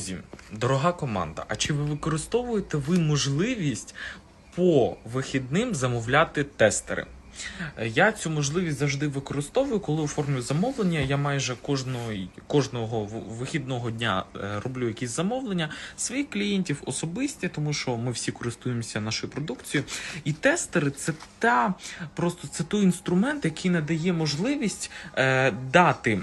Друзі, дорога команда, а чи ви використовуєте ви можливість по вихідним замовляти тестери? Я цю можливість завжди використовую, коли оформлюю замовлення. Я майже кожного, кожного вихідного дня е, роблю якісь замовлення своїх клієнтів особисті, тому що ми всі користуємося нашою продукцією. І тестери це та просто це той інструмент, який надає можливість е, дати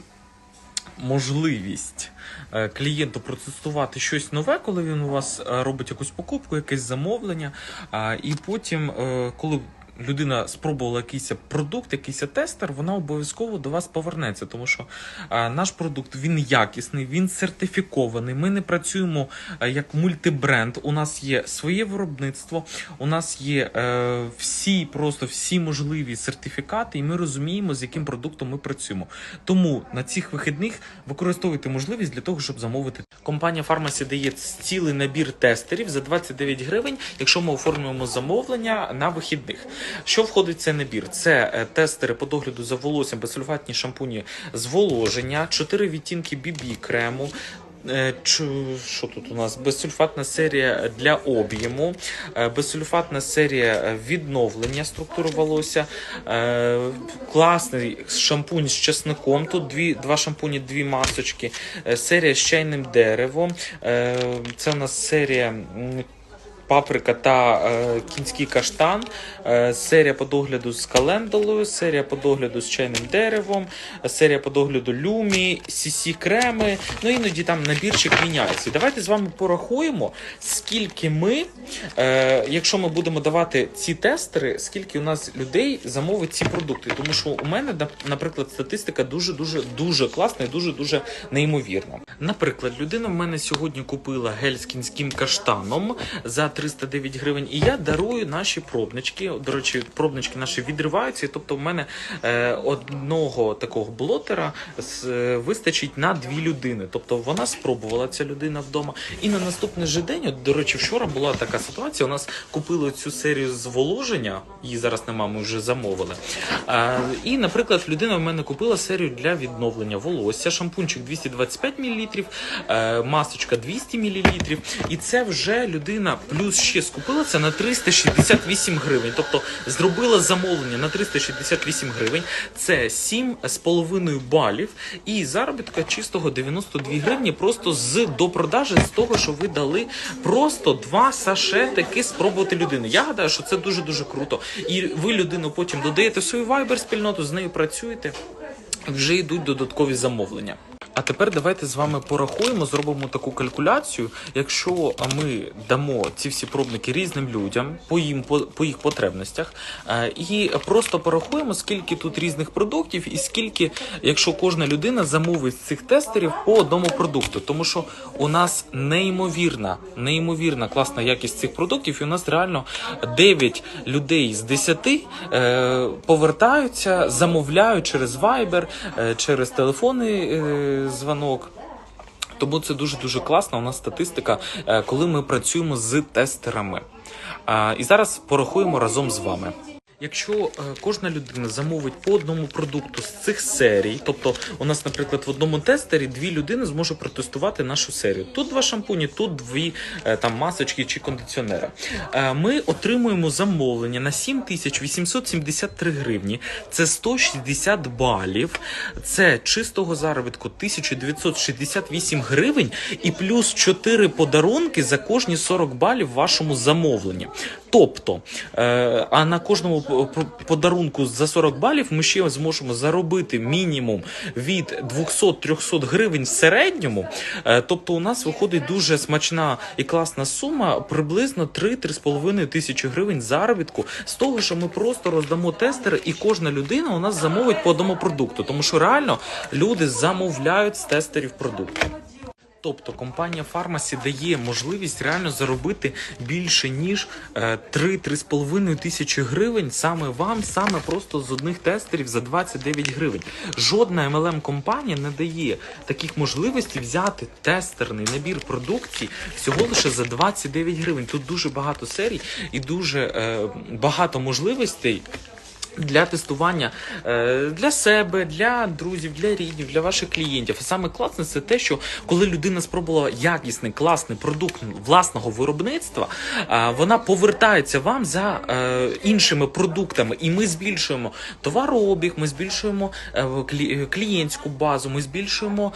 можливість е, клієнту протестувати щось нове, коли він у вас е, робить якусь покупку, якесь замовлення. І потім, е, коли людина спробувала якийсь продукт, якийсь тестер, вона обов'язково до вас повернеться, тому що е, наш продукт він якісний, він сертифікований. Ми не працюємо е, як мультибренд. У нас є своє виробництво, у нас є е, всі просто всі можливі сертифікати, і ми розуміємо, з яким продуктом ми працюємо. Тому на цих вихідних використовуйте можливість для того, щоб замовити. Компанія Фармасі дає цілий набір тестерів за 29 гривень, якщо ми оформлюємо замовлення на вихідних. Що входить в цей набір? Це е, тестери по догляду за волоссям, безсульфатні шампуні зволоження, 4 відтінки BB крему. е, Що тут у нас? Безсульфатна серія для об'єму, е, безсульфатна серія відновлення структури волосся, класний шампунь з чесником. Тут дві, два шампуні, дві масочки, серія з чайним деревом. Це у нас серія. Паприка та е, кінський каштан, е, серія по догляду з календулою, серія по догляду з чайним деревом, серія по догляду люмі, сісі креми. Ну іноді там набірчик міняється. Давайте з вами порахуємо, скільки ми, е, якщо ми будемо давати ці тестери, скільки у нас людей замовить ці продукти. Тому що у мене, наприклад, статистика дуже дуже дуже класна і дуже дуже неймовірна. Наприклад, людина в мене сьогодні купила гель з кінським каштаном за 309 гривень, і я дарую наші пробнички. До речі, пробнички наші відриваються. Тобто, в мене е, одного такого блотера з- е, вистачить на дві людини. Тобто вона спробувала ця людина вдома. І на наступний же день, от, до речі, вчора була така ситуація. У нас купили цю серію зволоження, її зараз нема, ми вже замовили. А, і, наприклад, людина в мене купила серію для відновлення волосся, шампунчик 225 мл, е, масочка 200 мл. І це вже людина плюс ще скупила це на 368 гривень. Тобто зробила замовлення на 368 гривень. Це 7,5 балів. І заробітка чистого 92 гривні просто з допродажі, з того, що ви дали просто два сашетики спробувати людини. Я гадаю, що це дуже дуже круто. І ви людину потім додаєте в свою вайбер спільноту, з нею працюєте. Вже йдуть додаткові замовлення. А тепер давайте з вами порахуємо, зробимо таку калькуляцію. Якщо ми дамо ці всі пробники різним людям по їм по, по їх потребностях, е, і просто порахуємо, скільки тут різних продуктів, і скільки, якщо кожна людина замовить з цих тестерів по одному продукту, тому що у нас неймовірна, неймовірна класна якість цих продуктів, і у нас реально 9 людей з 10 е, повертаються, замовляють через Viber, е, через телефонний звонок. Тому це дуже дуже класна. У нас статистика, е, коли ми працюємо з тестерами. І зараз порахуємо разом з вами. Якщо е, кожна людина замовить по одному продукту з цих серій, тобто у нас, наприклад, в одному тестері дві людини зможуть протестувати нашу серію. Тут два шампуні, тут дві е, там масочки чи кондиціонери. Е, Ми отримуємо замовлення на 7873 гривні. Це 160 балів. Це чистого заробітку 1968 гривень і плюс 4 подарунки за кожні 40 балів вашому замовленні. Тобто, а на кожному подарунку за 40 балів ми ще зможемо заробити мінімум від 200-300 гривень в середньому. Е, тобто, у нас виходить дуже смачна і класна сума, приблизно 3-3,5 тисячі гривень заробітку з того, що ми просто роздамо тестери, і кожна людина у нас замовить по одному продукту, тому що реально люди замовляють з тестерів продукти. Тобто компанія Фармасі дає можливість реально заробити більше ніж е, 3-3,5 тисячі гривень саме вам, саме просто з одних тестерів за 29 гривень. Жодна MLM компанія не дає таких можливостей взяти тестерний набір продукції всього лише за 29 гривень. Тут дуже багато серій і дуже е, багато можливостей Для тестування е, для себе, для друзів, для рідних, для ваших клієнтів. І саме класне це те, що коли людина спробувала якісний, класний продукт власного виробництва, е, вона повертається вам за е, іншими продуктами, і ми збільшуємо товарообіг, ми збільшуємо клієнтську базу, ми збільшуємо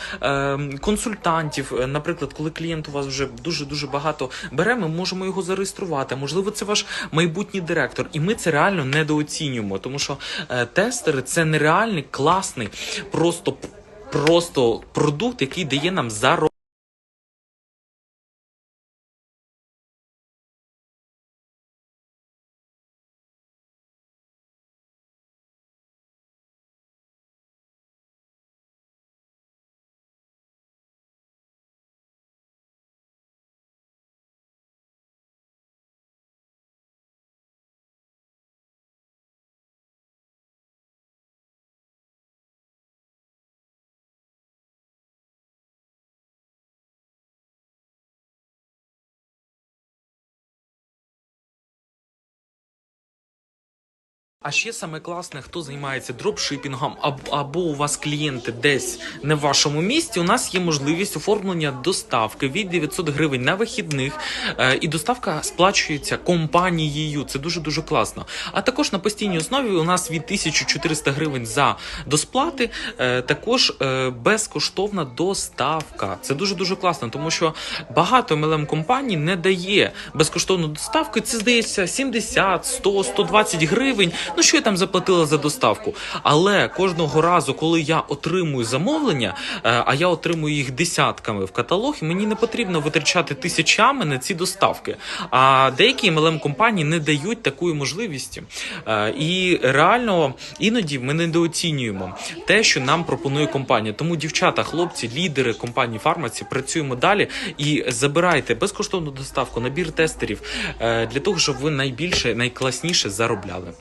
консультантів. Наприклад, коли клієнт у вас вже дуже дуже багато бере, ми можемо його зареєструвати. Можливо, це ваш майбутній директор, і ми це реально недооцінюємо, тому що е, тестери це нереальний, класний, просто просто продукт, який дає нам заробити. А ще саме класне, хто займається дропшипінгом, або, або у вас клієнти десь не в вашому місті. У нас є можливість оформлення доставки від 900 гривень на вихідних, е, і доставка сплачується компанією. Це дуже дуже класно. А також на постійній основі у нас від 1400 гривень за досплати, е, також е, безкоштовна доставка. Це дуже дуже класно, тому що багато MLM компаній не дає безкоштовну доставку. Це здається 70, 100, 120 гривень. Ну що я там заплатила за доставку? Але кожного разу, коли я отримую замовлення, е, а я отримую їх десятками в каталог, мені не потрібно витрачати тисячами на ці доставки. А деякі MLM компанії не дають такої можливості. Е, І реально іноді ми недооцінюємо те, що нам пропонує компанія. Тому дівчата, хлопці, лідери компанії фармаці, працюємо далі і забирайте безкоштовну доставку, набір тестерів е, для того, щоб ви найбільше, найкласніше заробляли.